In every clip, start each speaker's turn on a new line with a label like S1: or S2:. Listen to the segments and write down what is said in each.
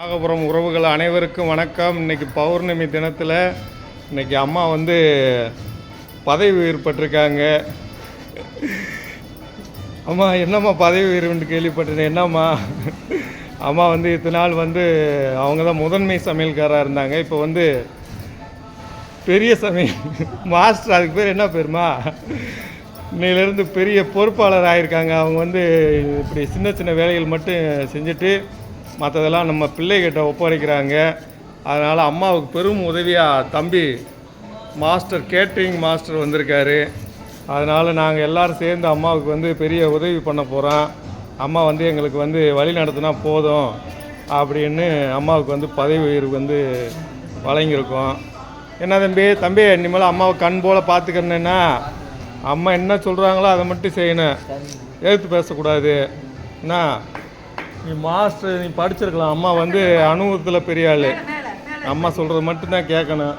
S1: நாகபுரம் உறவுகள் அனைவருக்கும் வணக்கம். இன்னைக்கு பௌர்ணமி தினத்தில் இன்னைக்கு அம்மா வந்து பதவி உயிர்பட்டிருக்காங்க அம்மா என்னம்மா பதவி உயர்வுன்னு கேள்விப்பட்டேன் என்னம்மா? அம்மா வந்து இத்தனை நாள் வந்து அவங்க தான் முதன்மை சமையல்காராக இருந்தாங்க. இப்போ வந்து பெரிய சமையல் மாஸ்டர் அதுக்கு பேர் என்ன பேருமா? இன்னையிலேருந்து பெரிய பொறுப்பாளர் ஆகியிருக்காங்க அவங்க வந்து இப்படி சின்ன சின்ன வேலைகள் மட்டும் செஞ்சுட்டு மற்றதெல்லாம் நம்ம பிள்ளைகிட்ட ஒப்படைக்கிறாங்க. அதனால் அம்மாவுக்கு பெரும் உதவியாக தம்பி மாஸ்டர் கேட்ரிங் மாஸ்டர் வந்திருக்காரு. அதனால் நாங்கள் எல்லோரும் சேர்ந்து அம்மாவுக்கு வந்து பெரிய உதவி பண்ண போகிறோம் அம்மா வந்து எங்களுக்கு வந்து வழி நடத்தினா போதும் அப்படின்னு அம்மாவுக்கு வந்து பதவி உயர்வு வந்து வழங்கியிருக்கோம். என்ன தம்பி? தம்பி இனிமேல் அம்மாவை கண் போல் பார்த்துக்கணுன்னா அம்மா என்ன சொல்கிறாங்களோ அதை மட்டும் செய்யணும். எழுத்து பேசக்கூடாது. என்ன? நீ மாஸ்டர் நீ படிச்சிருக்கலாம். அம்மா வந்து அனுபவத்தில் பெரிய ஆள். அம்மா சொல்கிறது மட்டும்தான் கேட்கணும்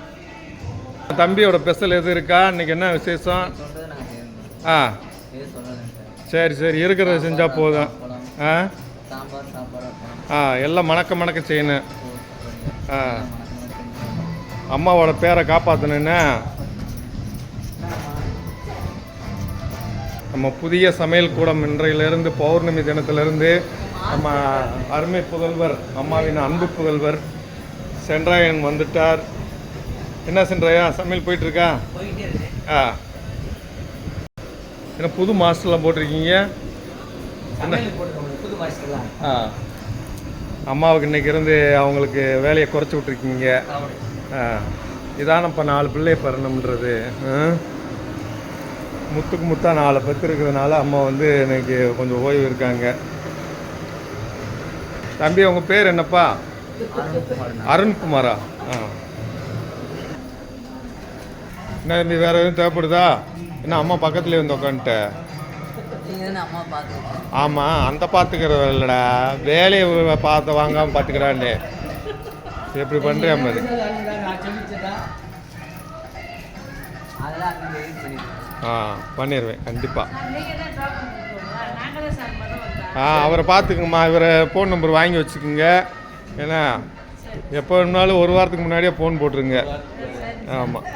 S1: தம்பியோட ஸ்பெஷல் எது இருக்கா? இன்னைக்கு என்ன விசேஷம்? ஆ.
S2: சார்
S1: சரி சரி. இருக்கிறத செஞ்சால் போதும். ஆ? ஆ எல்லாம் மணக்க மணக்க செய்யணும். ஆ. அம்மாவோட பேரை காப்பாற்றணுன்னா நம்ம புதிய சமையல் கூடம் இன்றையிலிருந்து பௌர்ணமி தினத்திலிருந்து நம்ம அருமை புதல்வர் அம்மாவின் அன்பு புதல்வர் சென்றாயன் வந்துட்டார். என்ன சென்றாயா? சமையல் போயிட்டு இருக்கா
S2: போயிட்டே இருக்கு
S1: ஆ. என்ன புது மாஸ்டர்லாம் போட்டிருக்கீங்க? ஆ. அம்மாவுக்கு இன்னைக்கு இருந்து அவங்களுக்கு வேலையை குறைச்சி விட்ருக்கீங்க ஆ. இதான் இப்போ நாலு பிள்ளைய பெறணும்ன்றது ஆ? முத்துக்கு முத்தா நாலு பத்து இருக்கிறதுனால அம்மா வந்து இன்னைக்கு கொஞ்சம் ஓய்வு இருக்காங்க. தம்பி உங்க பேர் என்னப்பா? அருண்குமாரா. ஆ. என்ன தம்பி வேற எதுவும் தேவைப்படுதா? என்ன அம்மா பக்கத்துலேயே வந்து உக்காந்துட்ட? ஆமாம் அந்த பார்த்துக்கிறது இல்லைடா. வேலையை பார்த்து வாங்காமல் பார்த்துக்கிறான்டே எப்படி பண்ணுறேன் மாதிரி ஆ பண்ணிடுவேன் கண்டிப்பாக ஆ அவரை பார்த்துக்குங்கம்மா. இவரை ஃபோன் நம்பர் வாங்கி வச்சுக்கோங்க. ஏன்னா எப்போ வேணும்னாலும் ஒரு வாரத்துக்கு முன்னாடியே ஃபோன் போட்டுருங்க. ஆமாம்